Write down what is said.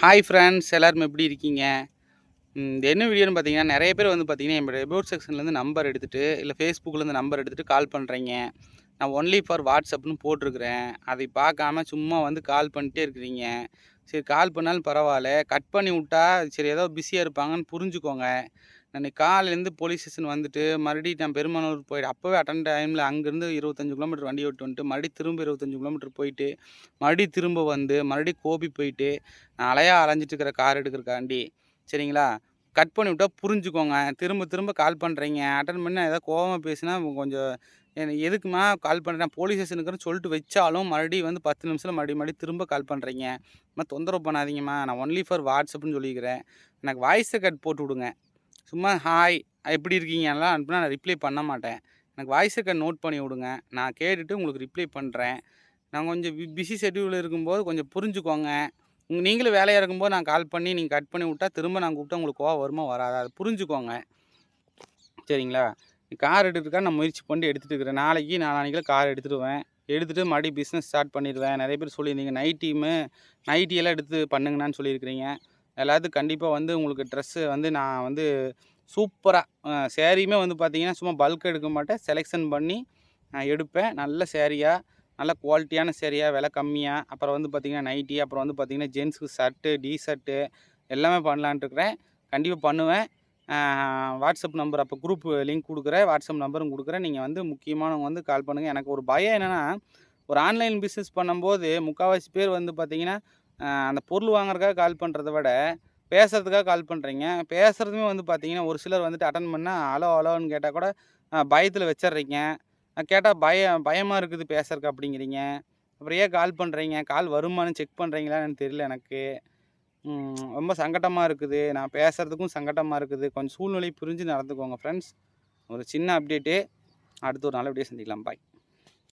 Hi friends எல்லோரும் எப்படி இருக்கீங்க? இந்த என்ன வீடியோன்னு பார்த்தீங்கன்னா நிறைய பேர் வந்து பார்த்தீங்கன்னா என்னோட எபோட் செக்ஷன்லேருந்து நம்பர் எடுத்துகிட்டு இல்லை ஃபேஸ்புக்லேருந்து நம்பர் எடுத்துகிட்டு கால் பண்ணுறீங்க நான் ஒன்லி ஃபார் வாட்ஸ்அப்னு போட்டிருக்கிறேன். அதை பார்க்காம சும்மா வந்து கால் பண்ணிட்டே இருக்கிறீங்க. சரி கால் பண்ணாலும் பரவாயில்ல. கட் பண்ணி விட்டா சரி ஏதோ பிஸியாக இருப்பாங்கன்னு புரிஞ்சுக்கோங்க. நான் காலையிலேருந்து போலீஸ் ஸ்டேஷன் வந்துட்டு மறுபடியும் நான் பெருமானூர் போயிட்டு அப்போவே அட்டன் டைமில் அங்கேருந்து இருபத்தஞ்சு கிலோமீட்டர் வண்டி ஓட்டு வந்துட்டு மறுபடியும் திரும்ப இருபத்தஞ்சு கிலோமீட்டர் போயிட்டு மறுபடியும் திரும்ப வந்து மறுபடியும் கோபி போயிட்டு நான் அலையாக அலைஞ்சிட்டு இருக்கிற கார் எடுக்கிறக்காண்டி சரிங்களா? கட் பண்ணி விட்டால் புரிஞ்சுக்கோங்க. திரும்ப திரும்ப கால் பண்ணுறீங்க அட்டன் பண்ணி ஏதாவது கோபமாக பேசினா கொஞ்சம் எதுக்குமா கால் பண்ணுறேன் போலீஸ் ஸ்டேஷனுக்குன்னு சொல்லிட்டு வச்சாலும் மறுபடியும் வந்து பத்து நிமிஷத்தில் மறுபடியும் மறுபடியும் திரும்ப கால் பண்ணுறீங்க அம்மா தொந்தரவு பண்ணாதீங்கம்மா. நான் ஒன்லி ஃபார் வாட்ஸ்அப்னு சொல்லிக்கிறேன். எனக்கு வாய்ஸை கட் போட்டு விடுங்க. சும்மா ஹாய் எப்படி இருக்கீங்கலாம் அனுப்புனா நான் ரிப்ளை பண்ண மாட்டேன். எனக்கு வாய்ஸை ரெக்கார்ட் நோட் பண்ணி விடுங்க. நான் கேட்டுட்டு உங்களுக்கு ரிப்ளை பண்ணுறேன் நான் கொஞ்சம் பிஸி ஷெட்யூலில் இருக்கும்போது கொஞ்சம் புரிஞ்சுக்கோங்க. உங்கள் நீங்களும் வேலையாக இருக்கும்போது நான் கால் பண்ணி நீங்கள் கட் பண்ணி விட்டா திரும்ப நான் கூப்பிட்டா உங்களுக்கு கோவம் வருமா வராதா? அதை புரிஞ்சுக்கோங்க. சரிங்களா? கார் எடுத்துருக்கா நான் முயற்சி பண்ணி எடுத்துகிட்டு இருக்கிறேன். நாளைக்கு நாளைக்கெல்லாம் கார் எடுத்துடுவேன். எடுத்துகிட்டு மறுபடியும் பிஸ்னஸ் ஸ்டார்ட் பண்ணிடுவேன். நிறைய பேர் சொல்லியிருந்தீங்க நைட்டியுமே நைட்டியெல்லாம் எடுத்து பண்ணுங்கண்ணான்னு சொல்லியிருக்கிறீங்க. எல்லாத்துக்கும் கண்டிப்பாக வந்து உங்களுக்கு ட்ரெஸ்ஸு வந்து நான் வந்து சூப்பராக சேரீயுமே வந்து பார்த்தீங்கன்னா சும்மா பல்க் எடுக்க மாட்டேன். செலெக்ஷன் பண்ணி நான் எடுப்பேன். நல்ல சேரீயாக நல்ல குவாலிட்டியான சேரீயாக விலை கம்மியாக அப்புறம் வந்து பார்த்திங்கன்னா நைட்டி அப்புறம் வந்து பார்த்திங்கன்னா ஜென்ஸுக்கு ஷர்ட்டு டி ஷர்ட்டு எல்லாமே பண்ணலான்ட்டு இருக்கிறேன். கண்டிப்பாக பண்ணுவேன். வாட்ஸ்அப் நம்பர் அப்போ குரூப் லிங்க் கொடுக்குறேன். வாட்ஸ்அப் நம்பரும் கொடுக்குறேன். நீங்கள் வந்து முக்கியமானவங்க வந்து கால் பண்ணுங்கள் எனக்கு ஒரு பயம் என்னென்னா ஒரு ஆன்லைன் பிஸ்னஸ் பண்ணும்போது முக்கால்வாசி பேர் வந்து பார்த்திங்கன்னா அந்த பொருள் வாங்குறதுக்காக கால் பண்ணுறத விட பேசுகிறதுக்காக கால் பண்ணுறீங்க பேசுகிறதுமே வந்து பார்த்தீங்கன்னா ஒரு சிலர் வந்துட்டு அட்டன் பண்ணால் ஹலோ ஹலோன்னு கேட்டால் கூட பயத்தில் வச்சிட்றீங்க கேட்டால் பயம் பயமாக இருக்குது பேசுறதுக்கு அப்படிங்கிறீங்க. அப்புறம் ஏன் கால் பண்ணுறீங்க கால் வருமானு செக் பண்ணுறீங்களான்னு தெரியல எனக்கு. ரொம்ப சங்கட்டமாக இருக்குது. நான் பேசுகிறதுக்கும் சங்கட்டமாக இருக்குது. கொஞ்சம் சூழ்நிலை புரிஞ்சு நடந்துக்கோங்க ஃப்ரெண்ட்ஸ் ஒரு சின்ன அப்டேட்டு அடுத்து ஒரு நாள் அப்படியே சந்திக்கலாம். பாய்